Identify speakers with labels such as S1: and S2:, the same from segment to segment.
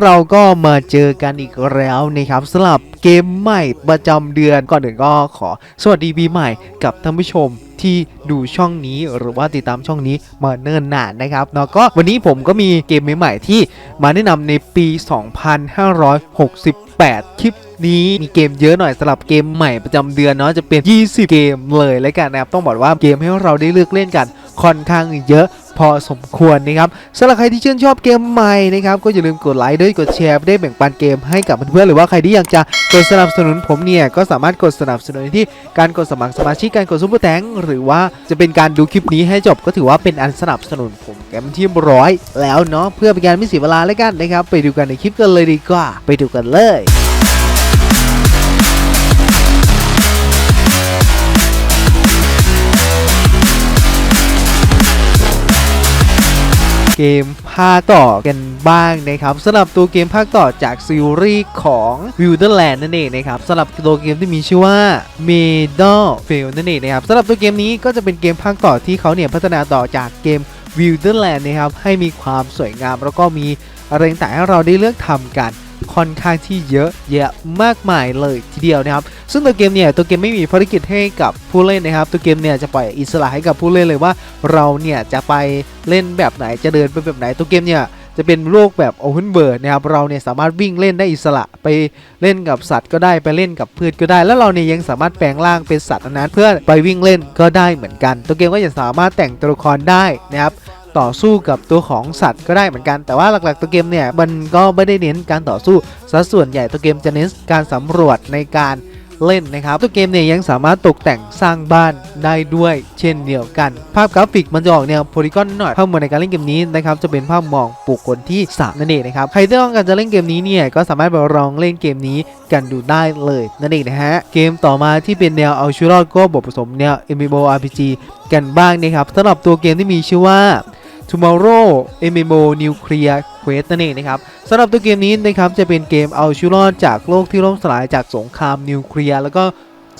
S1: เราก็มาเจอกันอีกแล้วนะครับสำหรับเกมใหม่ประจำเดือนก่อนอื่นก็ขอ สวัสดีปีใหม่กับท่านผู้ชมที่ดูช่องนี้หรือว่าติดตามช่องนี้มาเนิ่นนานนะครับเนาะก็วันนี้ผมก็มีเกมใหม่ๆที่มาแนะนำในปี 2568 คลิป นี้มีเกมเยอะหน่อยสำหรับเกมใหม่ประจำเดือนเนาะจะเป็น 20 เกมเลยแล้วกันนะครับต้องบอกว่าเกมให้เราได้เลือกเล่นกันค่อนข้างเยอะพอสมควรนะครับสำหรับใครที่ชื่นชอบเกมใหม่นะครับก็อย่าลืมกดไลค์ด้วยกดแชร์ได้แบ่งปันเกมให้กับเพื่อนๆหรือว่าใครที่อยากจะกดสนับสนุนผมเนี่ยก็สามารถกดสนับสนุนที่การกดสมัครสมาชิกการกดซุปเปอร์แตงหรือว่าจะเป็นการดูคลิปนี้ให้จบก็ถือว่าเป็นอันสนับสนุนผมแกมที่ร้อยแล้วเนาะเพื่อเป็นการไม่เสียเวลาแล้วกันนะครับไปดูกันในคลิปกันเลยดีกว่า ไปดูกันเลย เกมภาคต่อกันบ้างนะครับสำหรับตัวเกมภาคต่อจากซีรีส์ของ Wonderland นั่นเองนะครับสำหรับตัวเกมที่มีชื่อว่า Medal f i e l นั่นเองนะครับสำหรับตัวเกมนี้ก็จะเป็นเกมภาคต่อที่เขาเนี่ยพัฒนาต่อจากเกม Wonderland นะครับให้มีความสวยงามแล้วก็มีอะไรต่างๆให้เราได้เลือกทำกัน ค่อนข้างที่เยอะแยะมากมายเลยทีเดียวนะครับ ซึ่งตัวเกมเนี่ยตัวเกมไม่มีภารกิจให้กับผู้เล่นนะครับ ตัวเกมเนี่ยจะปล่อยอิสระให้กับผู้เล่นเลยว่า เราเนี่ยจะไปเล่นแบบไหนจะเดินไปแบบไหนตัวเกมเนี่ยจะเป็นโลกแบบ Open World นะครับเราเนี่ยสามารถวิ่งเล่นได้อิสระไปเล่นกับสัตว์ก็ได้ไปเล่นกับพืชก็ได้ แล้วเราเนี่ยยังสามารถแปลงร่างเป็นสัตว์นั้นเพื่อไปวิ่งเล่นก็ได้เหมือนกัน ตัวเกมก็จะสามารถแต่งตัวละครได้นะครับ ต่อสู้กับตัวของสัตว์ก็ได้เหมือนกัน แต่ว่าหลักๆตัวเกมเนี่ยมันก็ไม่ได้เน้นการต่อสู้ซะส่วนใหญ่ตัวเกมจะเน้นการสำรวจในการเล่นนะครับ ตัวเกมเนี่ยยังสามารถตกแต่งสร้างบ้านได้ด้วยเช่นเดียวกัน ภาพกราฟิกมันจะออกแนวโพลีกอนหน่อยภาพมวลในการเล่นเกมนี้นะครับจะเป็นภาพมองบุคคลที่สามนั่นเองนะครับ ใครที่ต้องการจะเล่นเกมนี้เนี่ยก็สามารถไปลองเล่นเกมนี้กันดูได้เลยนั่นเองนะฮะ เกมต่อมาที่เป็นแนวเอาชีวิตรอดก็บทผสมแนว MMORPG กันบ้างนะครับสำหรับตัวเกมที่มีชื่อว่า Tomorrow MMO Nuclear Quest นั่นเองนะครับสำหรับตัวเกมนี้นะครับจะเป็นเกมเอาชีวิตรอดจากโลกที่ล่มสลายจากสงครามนิวเคลียร์แล้วก็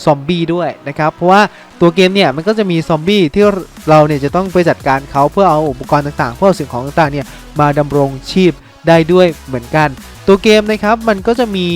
S1: ซอมบี้ด้วยนะครับ เพราะว่าตัวเกมเนี่ยมันก็จะมีซอมบี้ที่เราเนี่ยจะต้องไปจัดการเขาเพื่อเอาอุปกรณ์ต่างๆ เพื่อเอาสิ่งของต่างๆเนี่ยมาดำรงชีพได้ด้วยเหมือนกัน ตัวเกมนะครับมันก็จะมี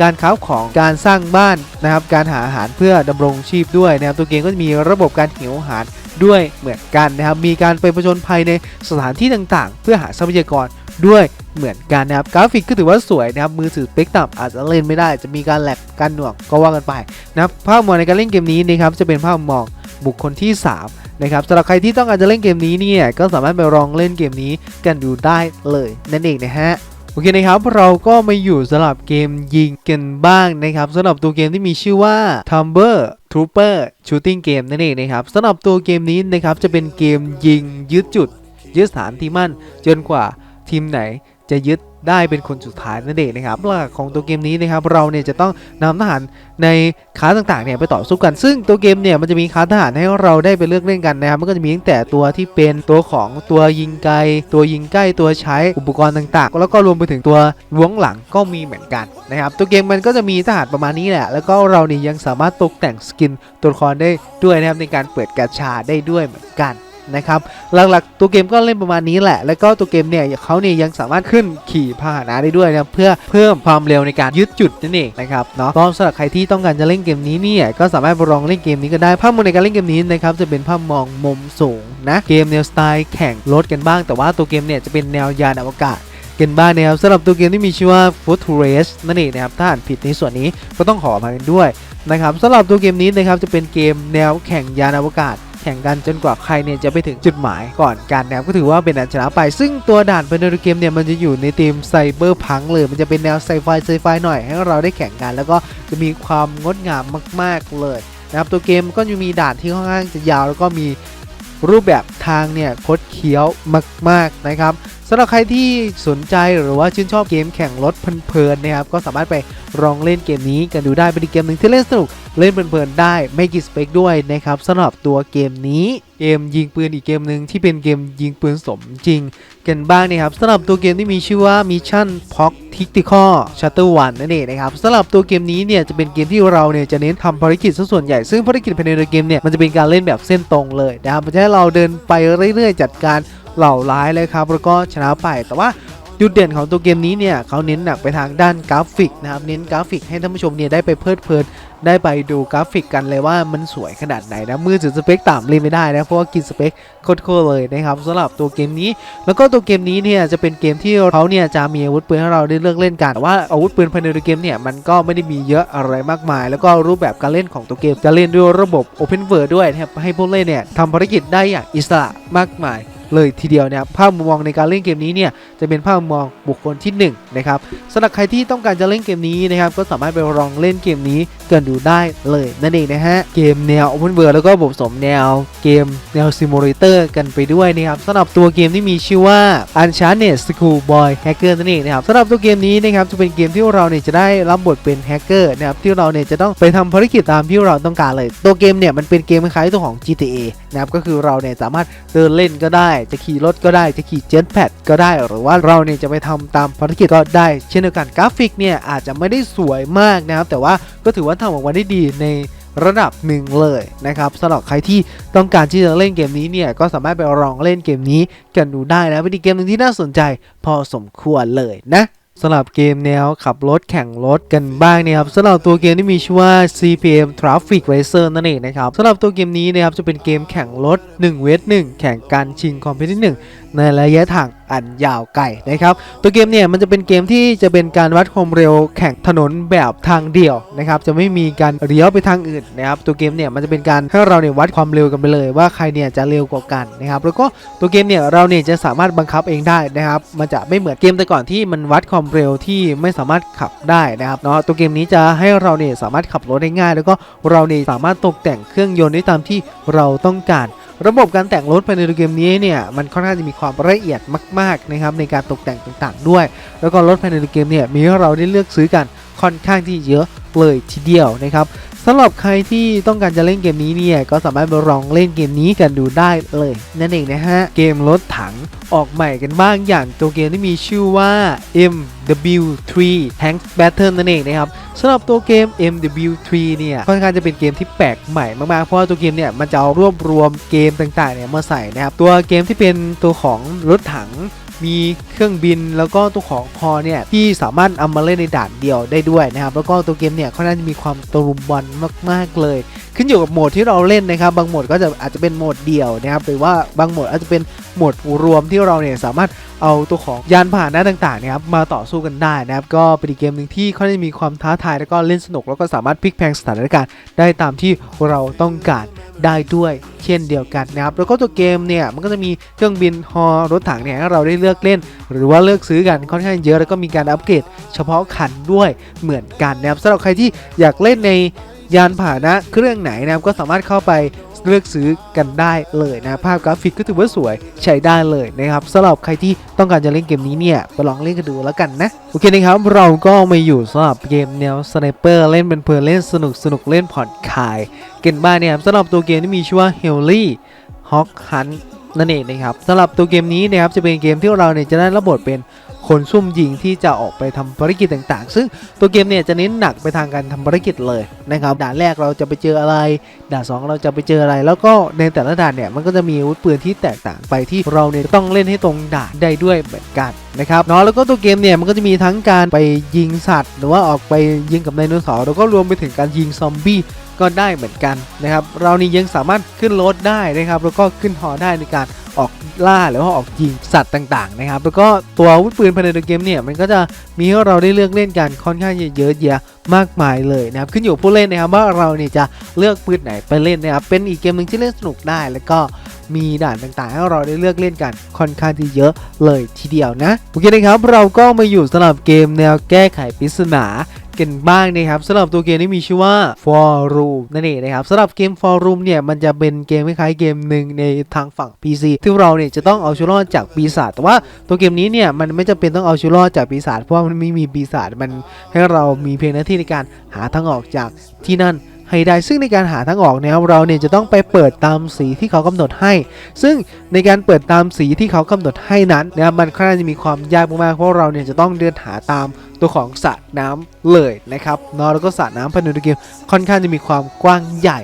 S1: การค้าของการสร้างบ้านนะครับ การหาอาหารเพื่อดำรงชีพด้วยนะครับตัวเกมก็จะมีระบบการหิวอาหาร ด้วยเหมือนกันนะครับ มีการไปประจนภัยในสถานที่ต่างๆ เพื่อหาทรัพยากรด้วยเหมือนกันนะครับกราฟิกก็ถือว่าสวยนะครับมือถือสเปกต่ำอาจจะเล่นไม่ได้ จะมีการแลกการหน่วงก็ว่ากันไปนะครับภาพมองในการเล่นเกมนี้นะครับจะเป็นภาพมองบุคคลที่ 3 นะครับสำหรับใครที่ต้องการจะเล่นเกมนี้เนี่ยก็สามารถไปลองเล่นเกมนี้กันดูได้เลยนั่นเองนะฮะ โอเคนะครับเราก็มาอยู่สำหรับเกมยิงกันบ้างนะครับสำหรับตัวเกมที่มีชื่อว่า Tumber Trooper Shooting Game นั่นเองนะครับสำหรับตัวเกมนี้นะครับจะเป็นเกมยิงยึดจุดยึดสถานที่มั่น จนกว่าทีมไหนจะยึด ได้เป็นคนสุดท้ายนั่นเองนะครับหลักของตัวเกมนี้นะครับเราเนี่ยจะต้องนำทหารในคลาต่างๆเนี่ยไปต่อสู้กัน ซึ่งตัวเกมเนี่ยมันจะมีคลาทหารให้เราได้ไปเลือกเล่นกันนะครับมันก็จะมีตั้งแต่ตัวที่เป็นตัวของตัวยิงไกล ตัวยิงใกล้ตัวใช้อุปกรณ์ต่างๆ แล้วก็รวมไปถึงตัวล้วงหลังก็มีเหมือนกันนะครับตัวเกมมันก็จะมีทหารประมาณนี้แหละแล้วก็เราเนี่ยยังสามารถตกแต่งสกินตัวละครได้ด้วยนะครับในการเปิดกาชาได้ด้วยเหมือนกัน นะครับหลักๆตัวเกมก็เล่นประมาณนี้แหละ แล้วก็ตัวเกมเนี่ยเขาเนี่ยยังสามารถขึ้นขี่พาหนะได้ด้วยนะเพื่อเพิ่มความเร็วในการยึดจุดนั่นเองนะครับเนาะก็สำหรับใครที่ต้องการจะเล่นเกมนี้เนี่ยก็สามารถลองเล่นเกมนี้ก็ได้ภาพมองในการเล่นเกมนี้นะครับจะเป็นภาพมองมุมสูงนะเกมแนวสไตล์แข่งรถกันบ้าง แต่ว่าตัวเกมเนี่ยจะเป็นแนวยานอวกาศกันบ้างนะครับสำหรับตัวเกมที่มีชื่อว่า Foot to Race นั่นเองนะครับถ้าอ่านผิดในส่วนนี้ก็ต้องขออภัยกันด้วยนะครับสำหรับตัวเกมนี้นะครับจะเป็นเกมแนวแข่งยานอวกาศ แข่งกันจนกว่าใครเนี่ยจะไปถึงจุดหมายก่อนการนะครับก็ถือว่าเป็นอันชนะไป ซึ่งตัวด่านภายในเกมเนี่ยมันจะอยู่ในธีมไซเบอร์พังเลยมันจะเป็นแนวไซไฟไซไฟหน่อยให้เราได้แข่งกัน แล้วก็จะมีความงดงามมาก ๆเลยนะครับตัวเกมก็จะมีด่านที่ค่อนข้างจะยาวแล้วก็มีรูปแบบทางเนี่ยคดเคี้ยวมาก ๆ นะครับำหรับใครที่สนใจหรือว่าชื่นชอบเกมแข่งรถเพลินๆนะครับก็สามารถไปลองเล่นเกมนี้กันดูได้เป็นเกมหนึ่งที่เล่นสนุกเล่นเพลินๆได้ไม่กี่สเปคด้วยนะครับสำหรับตัวเกมนี้เกมยิงปืนอีกเกมหนึ่งที่เป็นเกมยิงปืนสมจริง กันบ้างนะครับสำหรับตัวเกมที่มีชื่อว่า Mission p o c Tactical Shuttle One นั่นเองนะครับสำหรับตัวเกมนี้เนี่ยจะเป็นเกมที่เราเนี่ยจะเน้นทำภารกิจซะส่วนใหญ่ซึ่งภารกิจภายในเกมเนี่ยมันจะเป็นการเล่นแบบเส้นตรงเลยนะครับมันจะให้เราเดินไปเรื่อยๆ จัดการ เหล่าร้ายเลยครับแล้วก็ชนะไปแต่ว่าจุดเด่นของตัวเกมนี้เนี่ยเขาเน้นหนักไปทางด้านกราฟิกนะครับเน้นกราฟิกให้ท่านผู้ชมเนี่ยได้ไปเพลิดเพลินได้ไปดูกราฟิกกันเลยว่ามันสวยขนาดไหนนะมือถือสเปคต่ำเลยไม่ได้นะเพราะว่ากินสเปคโคตรเลยนะครับสำหรับตัวเกมนี้ แล้วก็ตัวเกมนี้เนี่ยจะเป็นเกมที่เขาเนี่ยจะมีอาวุธปืนให้เราได้เลือกเล่นกันแต่ว่าอาวุธปืนภายในตัวเกมเนี่ยมันก็ไม่ได้มีเยอะอะไรมากมาย แล้วก็รูปแบบการเล่นของตัวเกมจะเล่นด้วยระบบ Open World ด้วยนะครับให้ผู้เล่นเนี่ยทำภารกิจได้อย่างอิสระมากมาย เลยทีเดียวนะครับภาพมุมมองในการเล่นเกมนี้เนี่ยจะเป็นภาพมุมมองบุคคลที่หนึ่งนะครับสำหรับใครที่ต้องการจะเล่นเกมนี้นะครับก็สามารถไปลองเล่นเกมนี้กันดูได้เลยนั่นเองนะฮะเกมแนว Open World แล้วก็ผสมแนวเกมแนว Simulator กันไปด้วยนะครับสำหรับตัวเกมที่มีชื่อว่า Uncharted Schoolboy Hacker นั่นเองนะครับสำหรับตัวเกมนี้นะครับจะเป็นเกมที่เราเนี่ยจะได้รับบทเป็นแฮกเกอร์นะครับที่เราเนี่ยจะต้องไปทำภารกิจตามที่เราต้องการเลย ตัวเกมเนี่ยมันเป็นเกมคล้ายตัวของ GTA นะครับก็คือเราเนี่ยสามารถเดินเล่นก็ได้จะขี่รถก็ได้จะขี่เจ็ตแพดก็ได้ หรือว่าเราเนี่ยจะไปทำตามภารกิจก็ได้ เช่นเดียวกันกราฟิกเนี่ยอาจจะไม่ได้สวยมากนะครับ แต่ว่าก็ถือว่าทำออกมาได้ดีในระดับหนึ่งเลยนะครับสำหรับใครที่ต้องการที่จะเล่นเกมนี้เนี่ยก็สามารถไปลองเล่นเกมนี้กันดูได้นะเป็นอีกเกมหนึ่งที่น่าสนใจพอสมควรเลยนะ สำหรับเกมแนวขับรถแข่งรถกันบ้างนะครับสำหรับตัวเกมที่มีชื่อว่า CPM Traffic Racer นั่นเองนะครับสำหรับตัวเกมนี้นะครับจะเป็นเกมแข่งรถ1เวท1แข่งการชิงคอมเพลที่1ในระยะทางอันยาวไกลนะครับ ตัวเกมเนี่ยมันจะเป็นเกมที่จะเป็นการวัดความเร็วแข่งถนนแบบทางเดี่ยวนะครับ จะไม่มีการเลี้ยวไปทางอื่นนะครับ ตัวเกมเนี่ยมันจะเป็นการให้เราเนี่ยวัดความเร็วกันไปเลยว่าใครเนี่ยจะเร็วกว่ากันนะครับ แล้วก็ตัวเกมเนี่ยเราเนี่ยจะสามารถบังคับเองได้นะครับ มันจะไม่เหมือนเกมแต่ก่อนที่มันวัดความเร็วที่ไม่สามารถขับได้นะครับเนาะ ตัวเกมนี้จะให้เราเนี่ยสามารถขับรถได้ง่าย แล้วก็เราเนี่ยสามารถตกแต่งเครื่องยนต์ได้ตามที่เราต้องการระบบการแต่งรถภายในเกมนี้เนี่ยมันค่อนข้างจะมีความละเอียดมากๆนะครับในการตกแต่งต่างๆ ด้วย แล้วก็รถภายในเกมเนี่ยมีให้เราได้เลือกซื้อกันค่อนข้างที่เยอะเลยทีเดียวนะครับ สำหรับใครที่ต้องการจะเล่นเกมนี้เนี่ย ก็สามารถไปลองเล่นเกมนี้กันดูได้เลย นั่นเองนะฮะ เกมรถถังออกใหม่กันบ้างอย่างตัวเกมที่มีชื่อว่า MW3 Tank Battle นั่นเองนะครับสำหรับตัวเกม MW3 เนี่ยค่อนข้างจะเป็นเกมที่แปลกใหม่มากๆ เพราะว่าตัวเกมเนี่ยมันจะเอารวบรวมเกมต่างๆเนี่ยมาใส่นะครับตัวเกมที่เป็นตัวของรถถัง มีเครื่องบินแล้วก็ตัวของพอเนี่ยที่สามารถเอามาเล่นในด่านเดียวได้ด้วยนะครับแล้วก็ตัวเกมเนี่ยค่อนข้างจะมีความตะลุมบอลมาก ๆ เลย ขึ้นอยู่กับโหมดที่เราเล่นนะครับบางโหมดก็จะอาจจะเป็นโหมดเดี่ยวนะครับหรือว่าบางโหมดอาจจะเป็นโหมดรวมที่เราเนี่ยสามารถเอาตัวของยานพาหนะต่างๆนะครับมาต่อสู้กันได้นะครับก็เป็นอีกเกมหนึ่งที่ค่อนข้างจะมีความท้าทายแล้วก็เล่นสนุกแล้วก็สามารถพลิกแพลงสถานการณ์ได้ตามที่เราต้องการได้ด้วยเช่นเดียวกันนะครับแล้วก็ตัวเกมเนี่ยมันก็จะมีเครื่องบินฮอรถถังเนี่ยให้เราได้เลือกเล่น หรือว่าเลือกซื้อกันค่อนข้างเยอะแล้วก็มีการอัปเกรดเฉพาะคันด้วยเหมือนกันนะครับสำหรับใครที่อยากเล่นในยานพาหนะเครื่องไหนนะครับก็สามารถเข้าไป เลือกซื้อกันได้เลยนะ ภาพกราฟิกก็ถือว่าสวยใช้ได้เลยนะครับสำหรับใครที่ต้องการจะเล่นเกมนี้เนี่ยไปลองเล่นกันดูแล้วกันนะ โอเคนะครับ เราก็มาอยู่สำหรับเกมแนวสไนเปอร์เล่นเป็นเพลินเล่นสนุกสนุกเล่นผ่อนคลาย เกันบ้างเนี่ยสำหรับตัวเกมที่มีชื่อว่า h e l l y Hawk Hunt นั่นเองนะครับสำหรับตัวเกมนี้นะครับจะเป็นเกมที่เราเนี่ยจะได้รับบทเป็น คนซุ่มยิงที่จะออกไปทำภารกิจต่างๆ ซึ่งตัวเกมเนี่ยจะเน้นหนักไปทางการทำภารกิจเลยนะครับด่านแรกเราจะไปเจออะไร ด่านสองเราจะไปเจออะไร แล้วก็ในแต่ละด่านเนี่ยมันก็จะมีอาวุธปืนที่แตกต่างไปที่เราเนี่ยต้องเล่นให้ตรงด่านได้ด้วยเหมือนกันนะครับเนาะแล้วก็ตัวเกมเนี่ยมันก็จะมีทั้งการไปยิงสัตว์ หรือว่าออกไปยิงกับไดโนเสาร์แล้วก็รวมไปถึงการยิงซอมบี้ก็ได้เหมือนกันนะครับเรานี่ยังสามารถขึ้นรถได้นะครับแล้วก็ขึ้นหอได้ในการ ออกล่าหรือว่าออกยิงสัตว์ต่างๆนะครับแล้วก็ตัวอาวุธปืนภายในเกมเนี่ยมันก็จะมีให้เราได้เลือกเล่นกันค่อนข้างเยอะแยะมากมายเลยนะครับขึ้นอยู่ผู้เล่นนะครับว่าเราเนี่ยจะเลือกปืนไหนไปเล่นนะครับเป็นอีกเกมหนึ่งที่เล่นสนุกได้ แล้วก็มีด่านต่างๆ ให้เราได้เลือกเล่นกันค่อนข้างที่เยอะเลยทีเดียวนะโอเคนะครับเราก็มาอยู่สำหรับเกมแนวแก้ไขปริศนา กันบ้างนะครับสำหรับตัวเกมที่มีชื่อว่า For Room นั่นเองนะครับสำหรับเกม For Room เนี่ยมันจะเป็นเกมคล้ายๆเกมหนึ่งในทางฝั่ง PC ที่เราเนี่ยจะต้องเอาชีวิตรอดจากปีศาจแต่ว่าตัวเกมนี้เนี่ยมันไม่จำเป็นต้องเอาชีวิตรอดจากปีศาจเพราะว่ามันไม่มีปีศาจมันให้เรามีเพียงหน้าที่ในการหาทางออกจากที่นั่น ให้ได้ ซึ่งในการหาทางออกเนี่ยเราเนี่ยจะต้องไปเปิดตามสีที่เขากำหนดให้ ซึ่งในการเปิดตามสีที่เขากำหนดให้นั้นนะครับมันค่อนข้างจะมีความยากมากๆเพราะเราเนี่ยจะต้องเดินหาตามตัวของสระน้ำเลยนะครับเนาะแล้วก็สระน้ำภายในตัวเกมค่อนข้างจะมีความกว้างใหญ่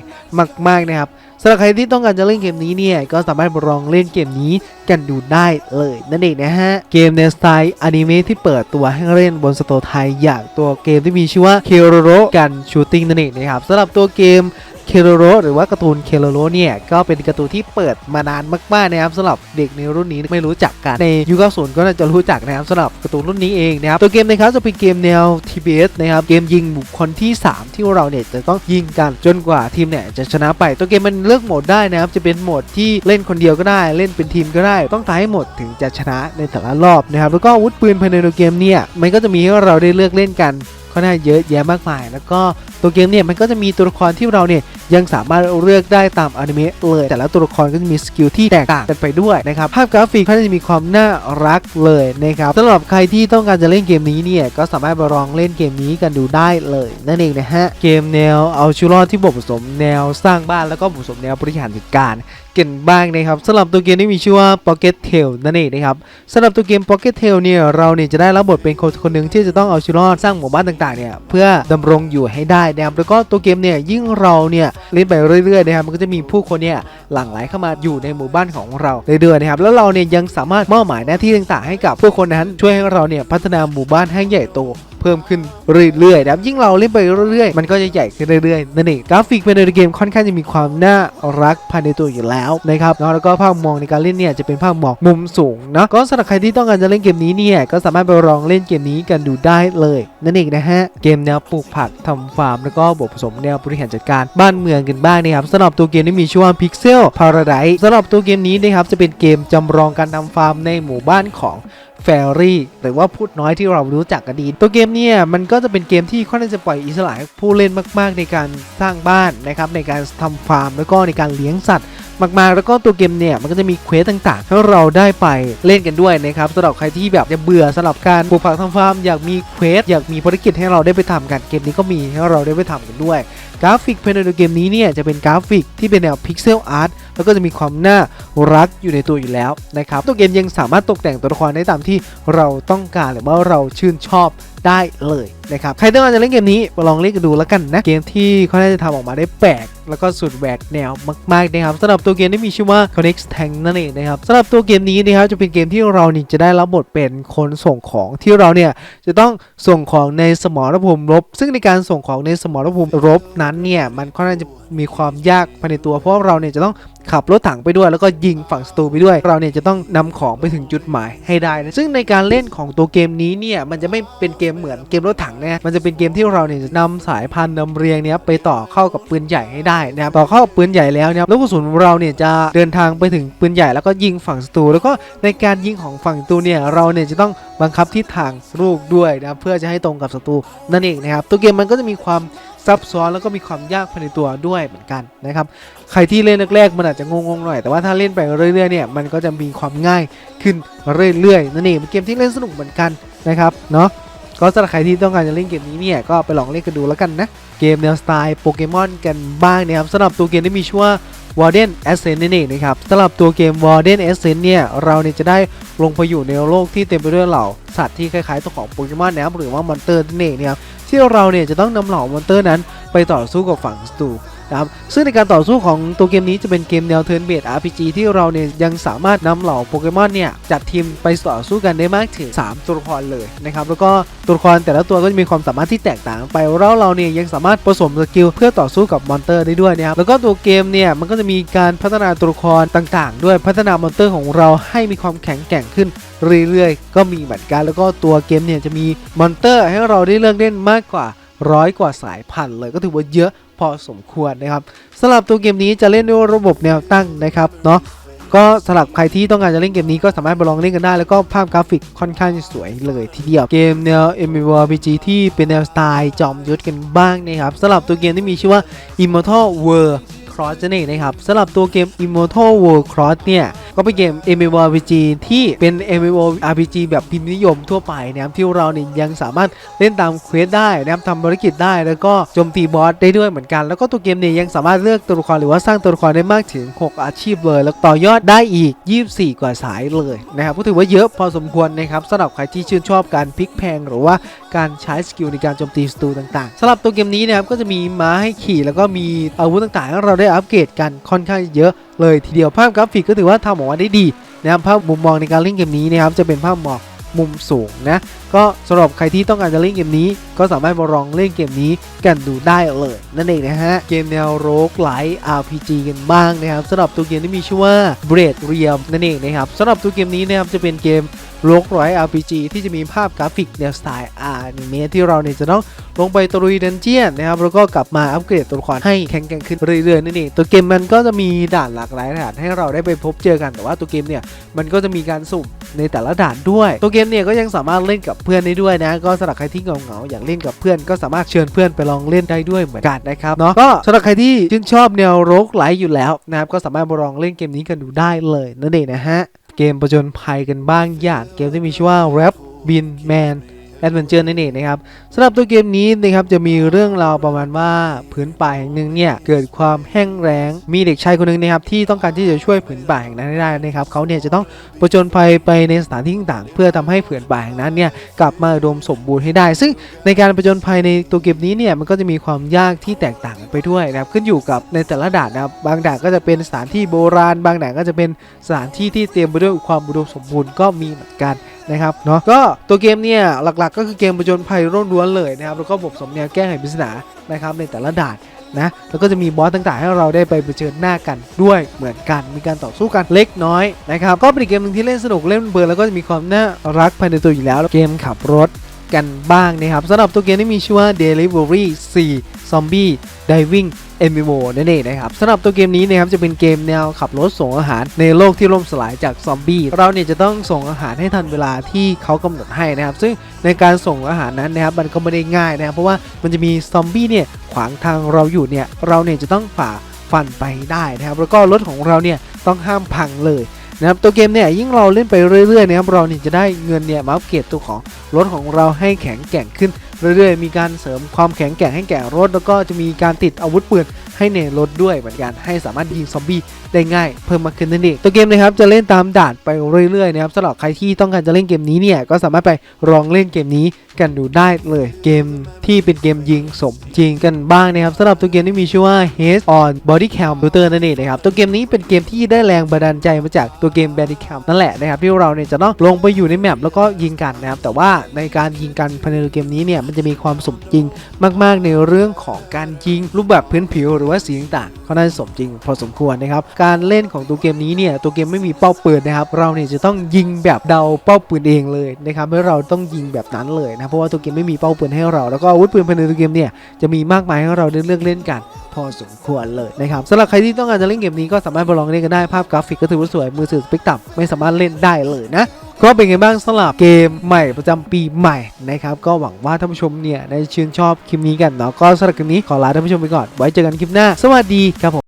S1: มากๆนะครับ สำหรับใครที่ต้องการจะเล่นเกมนี้เนี่ยก็สามารถลองเล่นเกมนี้กันดูได้เลยนั่นเองนะฮะ เกมในสไตล์อนิเมะที่เปิดตัวให้เล่นบนสโตร์ไทยอย่างตัวเกมที่มีชื่อว่าเคโรโรกันชูติงนั่นเองนะครับสำหรับตัวเกม เคโรโรหรือว่าการ์ตูนเคโรโรเนี่ย ก็เป็นการ์ตูนที่เปิดมานานมากๆนะครับสำหรับเด็กในรุ่นนี้ไม่รู้จักกัน ในยุค90ก็น่าจะรู้จักนะครับสำหรับการ์ตูนรุ่นนี้เองนะครับตัวเกมนะครับจะเป็นเกมแนว TPS นะครับเกมยิงบุคคลที่ 3 ที่เราเนี่ยจะต้องยิงกันจนกว่าทีมเนี่ยจะชนะไป ตัวเกมมันเลือกโหมดได้นะครับจะเป็นโหมดที่เล่นคนเดียวก็ได้ เล่นเป็นทีมก็ได้ ต้องตายให้หมดถึงจะชนะในแต่ละรอบนะครับแล้วก็อาวุธปืนภายในตัวเกมเนี่ยมันก็จะมีให้เราได้เลือกเล่นกัน อนข้างเยอะแยะมากมาย แล้วก็ตัวเกมเนี่ยมันก็จะมีตัวละครที่เราเนี่ยยังสามารถเลือกได้ตามอนิเมะเลย แต่ละตัวละครก็จะมีสกิลที่แตกต่างกันไปด้วยนะครับภาพกราฟิกก็จะมีความน่ารักเลยนะครับสำหรับใครที่ต้องการจะเล่นเกมนี้เนี่ยก็สามารถไปลองเล่นเกมนี้กันดูได้เลยนั่นเองนะฮะเกมแนวเอาชีวิตรอดที่บผสมแนวสร้างบ้านแล้วก็ผสมแนวบริหารจัดการ กันบ้างนะครับสำหรับตัวเกมที่มีชื่อว่า Pocket Tail นั่นเองนะครับสำหรับตัวเกม Pocket Tail เนี่ยเราเนี่ยจะได้รับบทเป็นคนคนหนึ่งที่จะต้องเอาชีวิตรอดสร้างหมู่บ้านต่างๆเนี่ยเพื่อดำรงอยู่ให้ได้นะครับแล้วก็ตัวเกมเนี่ยยิ่งเราเนี่ยเล่นไปเรื่อยๆนะครับมันก็จะมีผู้คนเนี่ยหลั่งไหลเข้ามาอยู่ในหมู่บ้านของเราเรื่อยๆนะครับแล้วเราเนี่ยยังสามารถมอบหมายหน้าที่ต่างๆ ให้กับผู้คนนั้นช่วยให้เราเนี่ยพัฒนาหมู่บ้านให้ใหญ่โต เพิ่มขึ้นเรื่อยๆนะครับยิ่งเราเล่นไปเรื่อยๆ มันก็จะใหญ่ขึ้นเรื่อยๆนั่นเองกราฟิกภายในเกมค่อนข้างจะมีความน่ารักภายในตัวอยู่แล้วนะครับแล้วก็ภาพมองในการเล่นเนี่ยจะเป็นภาพมองมุมสูงเนาะก็สำหรับใครที่ต้องการจะเล่นเกมนี้เนี่ยก็สามารถไปลองเล่นเกมนี้กันดูได้เลยนั่นเองนะฮะเกมแนวปลูกผักทำฟาร์มแล้วก็บวกผสมแนวบริหารจัดการบ้านเมืองกันบ้างนะครับสำหรับตัวเกมที่มีชื่อว่า Pixel Paradise สำหรับตัวเกมนี้นะครับจะเป็นเกมจำลองการทำฟาร์มในหมู่บ้านของ แฟรี่หรือว่าพูดน้อยที่เรารู้จักกันดี ตัวเกมเนี่ยมันก็จะเป็นเกมที่ค่อนข้างจะปล่อยอิสระให้ผู้เล่นมากๆในการสร้างบ้านนะครับในการทำฟาร์มแล้วก็ในการเลี้ยงสัตว์มากๆ แล้วก็ตัวเกมเนี่ยมันก็จะมีเควสต่างๆให้เราได้ไปเล่นกันด้วยนะครับสำหรับใครที่แบบจะเบื่อสำหรับการปลูกผักทำฟาร์มอยากมีเควสอยากมีภารกิจให้เราได้ไปทำกันเกมนี้ก็มีให้เราได้ไปทำกันด้วย กราฟิกภายในตัวเกมนี้เนี่ยจะเป็นกราฟิกที่เป็นแนวพิกเซลอาร์ต แล้วก็จะมีความน่ารักอยู่ในตัวอยู่แล้วนะครับตัวเกมยังสามารถตกแต่งตัวละครได้ตามที่เราต้องการหรือว่าเราชื่นชอบได้เลยนะครับใครต้องการจะเล่นเกมนี้มาลองเล่นกันดูแล้วกันนะเกมที่เขาน่าจะทำออกมาได้แปลกแล้วก็สุดแหวกแนวมากๆนะครับสำหรับตัวเกมที่มีชื่อว่า Connect Tank นั่นเองนะครับสำหรับตัวเกมนี้นะครับจะเป็นเกมที่เรานี่จะได้รับบทเป็นคนส่งของที่เราเนี่ยจะต้องส่งของในสมรภูมิรบ ซึ่งในการส่งของในสมรภูมิรบนั้นเนี่ยมันค่อนข้างจะมีความยากภายในตัวเพราะเราเนี่ยจะต้องขับรถถังไปด้วยแล้วก็ยิงฝั่งศัตรูไปด้วย เราเนี่ยจะต้องนำของไปถึงจุดหมายให้ได้นะซึ่งในการเล่นของตัวเกมนี้เนี่ยมันจะไม่เป็นเกมเหมือนเกมรถถังนะมันจะเป็นเกมที่เราเนี่ยจะนำสายพันธุ์นำเรียงเนี่ยไปต่อเข้ากับปืนใหญ่ให้ได้นะครับต่อเข้ากับปืนใหญ่แล้วเนี่ยลูกกระสุนของเราเนี่ยจะเดินทางไปถึงปืนใหญ่แล้วก็ยิงฝั่งศัตรูแล้วก็ในการยิงของฝั่งศัตรูเนี่ยเราเนี่ยจะต้องบังคับทิศทางลูกด้วยนะเพื่อจะให้ตรงกับศัตรูนั่นเองนะครับตัวเกมมันก็จะมีความซับซ้อนแล้วก็มีความยากภายในตัวด้วยเหมือนกันนะครับใครที่เล่นแรกๆมันอาจจะงงๆหน่อยแต่ว่าถ้าเล่นไปเรื่อยๆเนี่ยมันก็จะมีความง่ายขึ้นเรื่อยๆนั่นเองเป็นเกมที่เล่นสนุกเหมือนกันนะครับเนาะ ก็สำหรับใครที่ต้องการจะเล่นเกมนี้เนี่ยก็ไปลองเล่นกันดูแล้วกันนะเกมแนวสไตล์โปเกมอนกันบ้างนะครับสำหรับตัวเกมที่มีชื่อว่า Warden Ascent นั่นเองนะครับสำหรับตัวเกม Warden Ascent เนี่ยเราเนี่ยจะได้ลงไปอยู่ในโลกที่เต็มไปด้วยเหล่าสัตว์ที่คล้ายๆตัวของโปเกมอนนะครับหรือว่ามอนเตอร์นั่นเองนะครับที่เราเนี่ยจะต้องนำเหล่ามอนเตอร์นั้นไปต่อสู้กับฝั่งศัตรู นะครับซึ่งในการต่อสู้ของตัวเกมนี้จะเป็นเกมแนวเทิร์นเบส RPG ที่เราเนี่ยยังสามารถนำเหล่าโปเกมอนเนี่ยจัดทีมไปต่อสู้กันได้มากถึง 3 ตัวละครเลยนะครับแล้วก็ตัวละครแต่ละตัวก็จะมีความสามารถที่แตกต่างไปแล้วเราเนี่ยยังสามารถผสมสกิลเพื่อต่อสู้กับมอนเตอร์ได้ด้วยนะครับแล้วก็ตัวเกมเนี่ยมันก็จะมีการพัฒนาตัวละครต่างๆ ด้วยพัฒนามอนเตอร์ของเราให้มีความแข็งแกร่งขึ้นเรื่อยๆ ก็มีเหมือนกันแล้วก็ตัวเกมเนี่ยจะมีมอนเตอร์ให้เราได้เลือกเล่นมากกว่าร้อยกว่าสายพันธุ์เลยก็ถือว่าเยอะ พอสมควรนะครับสำหรับตัวเกมนี้จะเล่นด้วยระบบแนวตั้งนะครับเนาะก็สำหรับใครที่ต้องการจะเล่นเกมนี้ก็สามารถไปลองเล่นกันได้ แล้วก็ภาพกราฟิกค่อนข้างสวยเลยทีเดียวเกมแนว MMORPG ที่เป็นแนวสไตล์จอมยุทธกันบ้างนะครับสำหรับตัวเกมที่มีชื่อว่า Immortal World Cross นั่นเองนะครับสำหรับตัวเกม Immortal World Cross เนี่ย ก็เป็นเกม MMORPG ที่เป็น MMORPG แบบพิมพ์นิยมทั่วไปนะครับที่เราเนี่ยยังสามารถเล่นตามเควสได้นะครับทำภารกิจได้ แล้วก็โจมตีบอสได้ด้วยเหมือนกัน แล้วก็ตัวเกมเนี่ยยังสามารถเลือกตัวละครหรือว่าสร้างตัวละครได้มากถึง 6 อาชีพเลย แล้วต่อยอดได้อีก 24 กว่าสายเลยนะครับก็ถือว่าเยอะพอสมควรนะครับสำหรับใครที่ชื่นชอบการพลิกแพงหรือว่าการใช้สกิลในการโจมตีศัตรูต่างๆสำหรับตัวเกมนี้นะครับก็จะมีม้าให้ขี่แล้วก็มีอาวุธต่างๆให้เราได้อัปเกรดกันค่อนข้างเยอะ เลยทีเดียวภาพกราฟิกก็ถือว่าทำออกมาได้ดีนะครับภาพมุมมองในการเล่นเกมนี้นะครับจะเป็นภาพมองมุมสูงนะก็สำหรับใครที่ต้องการจะเล่นเกมนี้ ก็สามารถมาลองเล่นเกมนี้กันดูได้เลยนั่นเองนะฮะ เกมแนวโรกไลท์ RPG กันบ้างนะครับสำหรับตัวเกมที่มีชื่อว่า b r a d r e a m นั่นเองนะครับสำหรับตัวเกมนี้นะครับจะเป็นเกมโรกไลท์ RPG ที่จะมีภาพกราฟิกแนวสไตล์อนิเมะที่เราเนี่ยจะต้องลงไปตรุยดันเจียนนะครับแล้วก็กลับมาอัปเกรดตัวละครให้แข็งแกร่งขึ้นเรื่อยๆนั่นเองตัวเกมมันก็จะมีด่านหลากหลายด่านให้เราได้ไปพบเจอกันแต่ว่าตัวเกมเนี่ยมันก็จะมีการสุ่มในแต่ละด่านด้วย ตัวเกมเนี่ยก็ยังสามารถเล่นกับเพื่อนได้ด้วยนะ ก็สำหรับใครที่เหงาๆอยากเล่นกับเพื่อนก็สามารถเชิญเพื่อนไปลองเล่นได้ด้วยเหมือนกันนะครับเนาะก็สำหรับใครที่ชื่นชอบแนวโรกไลท์อยู่แล้วนะครับก็สามารถมาลองเล่นเกมนี้กันดูได้เลยนั่นเองนะฮะเกมประจนภัยกันบ้างอย่างเกมที่มีชื่อว่า Rap Bin Man Adventure นั่นเองนะครับสำหรับตัวเกมนี้นะครับจะมีเรื่องราวประมาณว่าผืนป่าแห่งหนึ่งเนี่ยเกิดความแห้งแล้ง มีเด็กชายคนหนึ่งนะครับที่ต้องการที่จะช่วยผืนป่าแห่งนั้นให้ได้นะครับเขาเนี่ยจะต้องประจนภัยไปในสถานที่ต่างๆ เพื่อทำให้ผืนป่าแห่งนั้นเนี่ยกลับมาอุดมสมบูรณ์ให้ได้ ซึ่งในการประจนภัยในตัวเกมนี้เนี่ยมันก็จะมีความยากที่แตกต่างไปด้วยนะครับขึ้นอยู่กับในแต่ละด่านนะครับบางด่านก็จะเป็นสถานที่โบราณ บางด่านก็จะเป็นสถานที่ที่เตรียมไปด้วยความอุดมสมบูรณ์ก็มีเหมือนกัน นะครับเนาะก็ตัวเกมเนี่ยหลักๆ ก็คือเกมประจนภัยร่วล้วนเลยนะครับแล้วก็บวกสมแนวแก้ไขปริศนานะครับในแต่ละด่านนะแล้วก็จะมีบอสต่างๆ ให้เราได้ไปเผชิญหน้ากันด้วยเหมือนกัน มีการต่อสู้กันเล็กน้อยนะครับ ก็เป็นเกมหนึ่งที่เล่นสนุกเล่นเบิร์แล้วก็จะมีความน่ารักภายในตัวอยู่แล้ว เกมขับรถกันบ้างนะครับสำหรับตัวเกมที่มีชื่อว่า Delivery 4 Zombie Diving MMO นั่นเองนะครับสำหรับตัวเกมนี้นะครับจะเป็นเกมแนวขับรถส่งอาหารในโลกที่ล่มสลายจากซอมบี้เราเนี่ยจะต้องส่งอาหารให้ทันเวลาที่เขากำหนดให้นะครับ ซึ่งในการส่งอาหารนั้นนะครับมันก็ไม่ได้ง่ายนะครับเพราะว่ามันจะมีซอมบี้เนี่ยขวางทางเราอยู่เนี่ยเราเนี่ยจะต้องฝ่าฟันไปได้นะครับแล้วก็รถของเราเนี่ยต้องห้ามพังเลย นะครับตัวเกมเนี่ยยิ่งเราเล่นไปเรื่อยๆนะครับเราเนี่ยจะได้เงินเนี่ยมาอัปเกรดตัวของรถของเราให้แข็งแกร่งขึ้นเรื่อยๆ มีการเสริมความแข็งแกร่งให้แก่รถ แล้วก็จะมีการติดอาวุธปืนให้ในรถด้วยเหมือนกันให้สามารถยิงซอมบี้ได้ง่ายเพิ่มมากขึ้นนั่นเองตัวเกมนะครับจะเล่นตามด่านไปเรื่อยๆนะครับสำหรับใครที่ต้องการจะเล่นเกมนี้เนี่ยก็สามารถไปลองเล่นเกมนี้ กันดูได้เลยเกมที่เป็นเกมยิงสมจริงกันบ้างนะครับสำหรับตัวเกมที่มีชื่อว่า Head on Body Cam Shooter นั่นเองนะครับตัวเกมนี้เป็นเกมที่ได้แรงบันดาลใจมาจากตัวเกม Body Cam นั่นแหละนะครับที่เราเนี่ยจะต้องลงไปอยู่ในแมปแล้วก็ยิงกันนะครับแต่ว่าในการยิงกันภายในเกมนี้เนี่ยมันจะมีความสมจริงมาก ๆ ในเรื่องของการยิงรูปแบบพื้นผิวหรือว่าสีต่างๆเขาน่าจะสมจริง พอสมควรนะครับการเล่นของตัวเกมนี้เนี่ยตัวเกมไม่มีเป้าปืนนะครับเราเนี่ยจะต้องยิงแบบเดาเป้าปืนเองเลยนะครับไม่เราต้องยิงแบบนั้นเลยนะเพราะว่าตัวเกมไม่มีเป้าปืนให้เรา แล้วก็อาวุธปืนภายในตัวเกมเนี่ยจะมีมากมายให้เราได้เลือกเล่นกันพอสมควรเลยนะครับสำหรับใครที่ต้องการจะเล่นเกมนี้ก็สามารถไปลองเล่นกันได้ภาพกราฟิกก็ถือว่าสวยมือถือสเปกต่ำไม่สามารถเล่นได้เลยนะก็เป็นไงบ้างสำหรับเกมใหม่ประจำปีใหม่นะครับก็หวังว่าท่านผู้ชมเนี่ยได้ชื่นชอบคลิปนี้กันเนาะก็สำหรับคลิปนี้ขอลาท่านผู้ชมไปก่อนไว้เจอกันคลิปหน้า สวัสดีครับผม